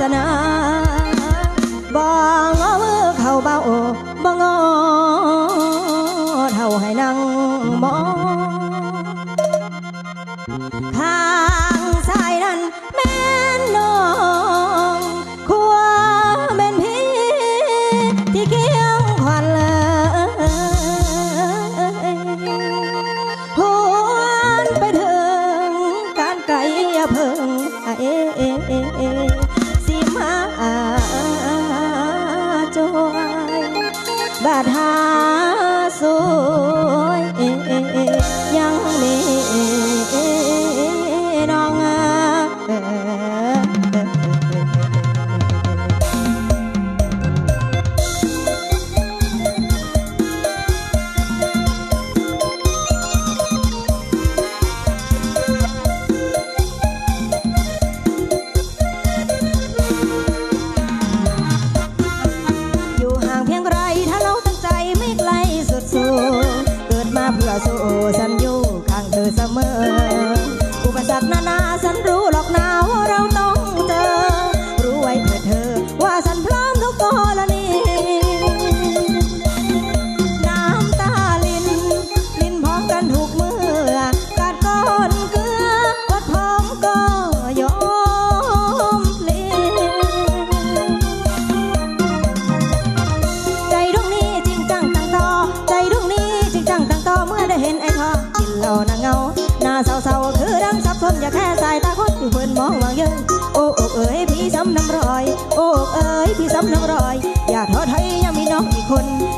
สนาบ่งอมือเข้าเบาบ่งอเท่าให้นั่งมองทางสายนั้นแม่นน้องขวาแม่นพี่ที่เคียงขวัญเลยหวนไปถึงการไกลเพิ่งเอ ฉันรู้หรอกนะ คน